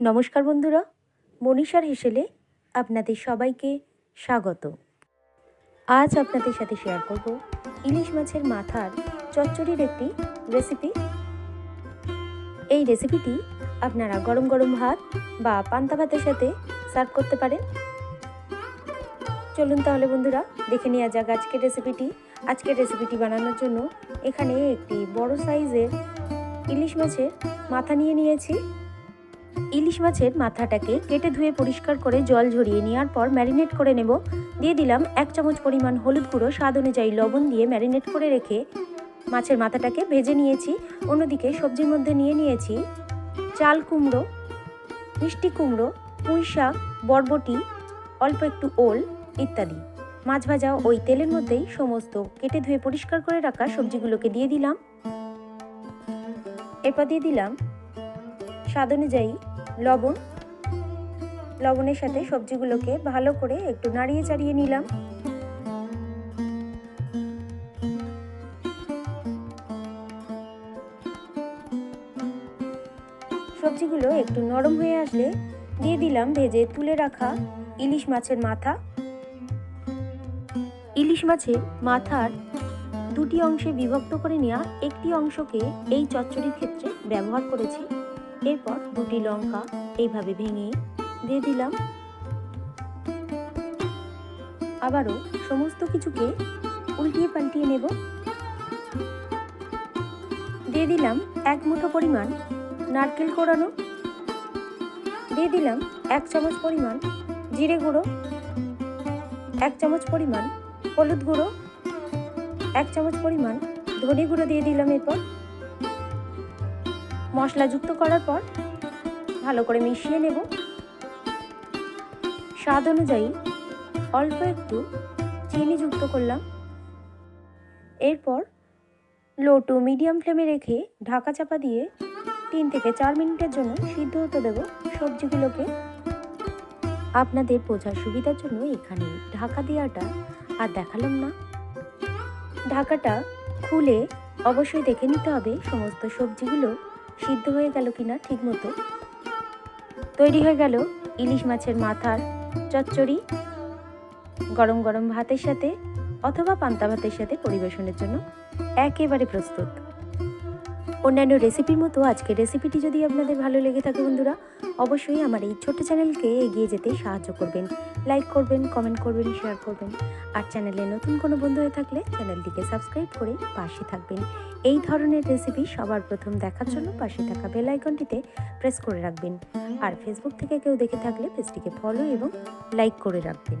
নমস্কার বন্ধুরা, মনীষার হেসেলে আপনাদের সবাইকে স্বাগত। আজ আপনাদের সাথে শেয়ার করব ইলিশ মাছের মাথার চচ্চড়ির একটি রেসিপি এই রেসিপিটি আপনারা গরম গরম ভাত বা পান্তা ভাতের সাথে সার্ভ করতে পারেন। চলুন তাহলে বন্ধুরা, দেখে নেওয়া যাক আজকের রেসিপিটি আজকের রেসিপিটি বানানোর জন্য এখানে একটি বড় সাইজের ইলিশ মাছের মাথা নিয়ে নিয়েছি। ইলিশ মাছের মাথাটাকে কেটে ধুয়ে পরিষ্কার করে জল ঝরিয়ে নেওয়ার পর ম্যারিনেট করে নেব। দিয়ে দিলাম এক চামচ পরিমাণ হলুদ গুঁড়ো, স্বাদ অনুযায়ী লবণ দিয়ে ম্যারিনেট করে রেখে মাছের মাথাটাকে ভেজে নিয়েছি। অন্যদিকে সবজির মধ্যে নিয়ে নিয়েছি চাল কুমড়ো, মিষ্টি কুমড়ো, পুঁই শাক, বরবটি, অল্প একটু ওল ইত্যাদি। মাছ ভাজা ওই তেলের মধ্যেই সমস্ত কেটে ধুয়ে পরিষ্কার করে রাখা সবজিগুলোকে দিয়ে দিলাম। এরপর দিয়ে দিলাম স্বাদ অনুযায়ী লবণ। লবণের সাথে সবজিগুলোকে ভালো করে একটু নাড়িয়ে চাড়িয়ে নিলাম। সবজিগুলো একটু নরম হয়ে আসলে দিয়ে দিলাম ভেজে তুলে রাখা ইলিশ মাছের মাথা। ইলিশ মাছের মাথার দুটি অংশে বিভক্ত করে নেওয়া একটি অংশকে এই চচ্চড়ির ক্ষেত্রে ব্যবহার করেছি। এরপর দুটি লঙ্কা এইভাবে ভেঙে দিয়ে দিলাম। আবারও সমস্ত কিছুকে উল্টিয়ে পাল্টিয়ে নেব। দিয়ে দিলাম এক মুঠো পরিমাণ নারকেল কোড়ানো দিয়ে দিলাম এক চামচ পরিমাণ জিরে গুঁড়ো। এক চামচ পরিমাণ হলুদ গুঁড়ো। এক চামচ পরিমাণ ধনে গুঁড়ো দিয়ে দিলাম এরপর। মশলা যুক্ত করার পর ভালো করে মিশিয়ে নেব। স্বাদ অনুযায়ী অল্প একটু চিনি যুক্ত করলাম। এরপর লো টু মিডিয়াম ফ্লেমে রেখে ঢাকা চাপা দিয়ে তিন থেকে চার মিনিটের জন্য সিদ্ধ হতে দেব সবজিগুলোকে। আপনাদের বোঝার সুবিধার জন্য এখানে ঢাকা দেওয়াটা আর দেখালাম না। ঢাকাটা খুলে অবশ্যই দেখে নিতে হবে সমস্ত সবজিগুলো সিদ্ধ হয়ে গেল কিনা ঠিক মতো তৈরি হয়ে গেল ইলিশ মাছের মাথার চচ্চড়ি। গরম গরম ভাতের সাথে অথবা পান্তা ভাতের সাথে পরিবেশনের জন্য একেবারে প্রস্তুত। অন্যান্য রেসিপির মতো আজকের রেসিপিটি যদি আপনাদের ভালো লেগে থাকে বন্ধুরা, অবশ্যই আমার এই ছোট্ট চ্যানেলকে এগিয়ে যেতে সাহায্য করবেন। লাইক করবেন কমেন্ট করবেন শেয়ার করবেন। আর চ্যানেলে নতুন কোনো বন্ধু হয়ে থাকলে চ্যানেলটিকে সাবস্ক্রাইব করে পাশে থাকবেন। এই ধরনের রেসিপি সবার প্রথম দেখার জন্য পাশে থাকা বেল আইকনটিতে প্রেস করে রাখবেন। আর ফেসবুক থেকে কেউ দেখে থাকলে পেজটিকে ফলো এবং লাইক করে রাখবেন।